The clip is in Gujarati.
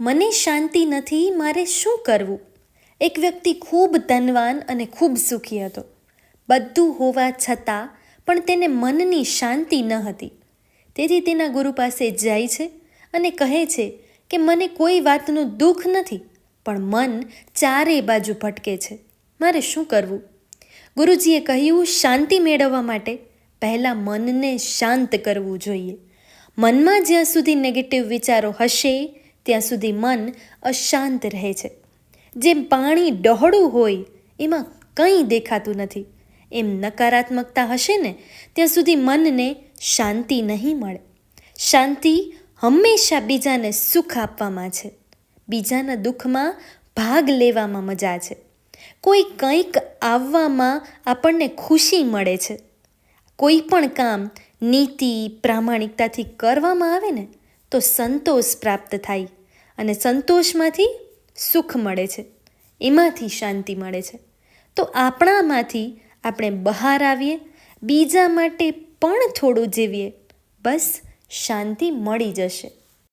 મને શાંતિ નથી, મારે શું કરવું? એક વ્યક્તિ ખૂબ ધનવાન અને ખૂબ સુખી હતો. બધું હોવા છતાં પણ તેને મનની શાંતિ ન હતી. તેથી તેના ગુરુ પાસે જાય છે અને કહે છે કે મને કોઈ વાતનું દુઃખ નથી, પણ મન ચારે બાજુ ભટકે છે. મારે શું કરવું? ગુરુજીએ કહ્યું, શાંતિ મેળવવા માટે પહેલાં મનને શાંત કરવું જોઈએ. મનમાં જ્યાં સુધી નેગેટિવ વિચારો હશે ત્યાં સુધી મન અશાંત રહે છે. જેમ પાણી ડહોળું હોય, એમાં કંઈ દેખાતું નથી. એમ નકારાત્મકતા હશે ને, ત્યાં સુધી મનને શાંતિ નહીં મળે. શાંતિ હંમેશા બીજાને સુખ આપવામાં છે. બીજાના દુઃખમાં ભાગ લેવામાં મજા છે. કોઈ કંઈક આવવામાં આપણને ખુશી મળે છે. કોઈ પણ કામ નીતિ, પ્રામાણિકતાથી કરવામાં આવે ને, તો સંતોષ પ્રાપ્ત થાય. અને સંતોષમાંથી સુખ મળે છે. એમાંથી શાંતિ મળે છે. તો આપણામાંથી આપણે બહાર આવીએ, બીજા માટે પણ થોડું જીવીએ, બસ શાંતિ મળી જશે.